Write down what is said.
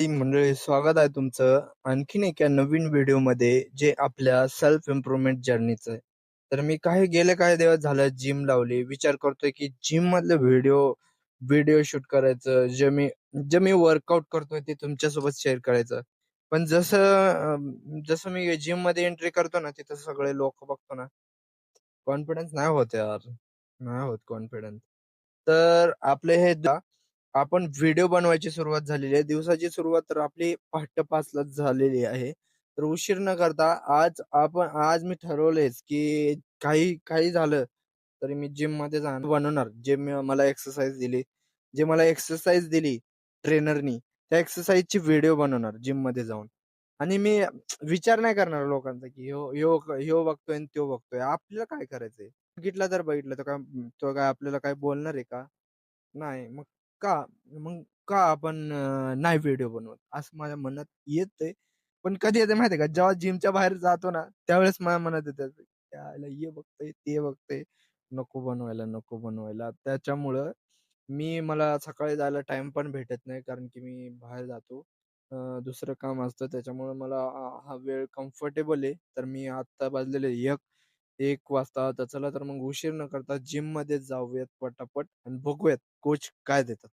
ती मंडळी स्वागत आहे तुमचं. आणखीन एका नवीन व्हिडिओमध्ये जे आपल्या सेल्फ इम्प्रुव्हमेंट जर्नीचं आहे. तर मी काही गेले काही दिवस झालं जिम लावली. विचार करतोय की जिम मधले व्हिडिओ व्हिडिओ शूट करायचं जे मी जे मी वर्कआउट करतोय ते तुमच्यासोबत शेअर करायचं. पण जसं जसं मी जिममध्ये एंट्री करतो ना तिथं सगळे लोक बघतो ना कॉन्फिडन्स नाही होत यार. नाही होत कॉन्फिडन्स तर आपले हे आपण व्हिडिओ बनवायची सुरुवात झालेली आहे. दिवसाची सुरुवात तर आपली पहाटे पाचलाच झालेली आहे. तर उशीर न करता आज आपण आज मी ठरवलेच की काही काही झालं तरी मी जिममध्ये जाणार बनवणार. जे मला एक्सरसाइज दिली जे मला एक्सरसाइज दिली ट्रेनरनी त्या एक्सरसाइजची व्हिडिओ बनवणार जिममध्ये जाऊन. आणि मी विचार नाही करणार लोकांचा की ह्यो यो यो बघतोय आणि त्यो बघतोय. आपल्याला काय करायचंय? बघितलं तर बघितलं. तर काय तो काय आपल्याला काय बोलणार आहे का? नाही. मग का? मग का आपण नाही व्हिडिओ बनवत? असं माझ्या मनात येतंय. पण कधी येते माहितीये का? जेव्हा जिमच्या बाहेर जातो ना त्यावेळेस माझ्या मनात येते त्याला हे बघतोय ते बघतोय. नको बनवायला नको बनवायला. त्याच्यामुळं मी मला सकाळी जायला टाइम पण भेटत नाही कारण की मी बाहेर जातो. दुसरं काम असतं त्याच्यामुळे मला हा वेळ कम्फर्टेबल आहे. तर मी आता वाजलेले एक एक वाजता. तर चला तर मग उशीर न करता जिममध्ये जाऊयात पटापट आणि बघूयात कोच काय देतात.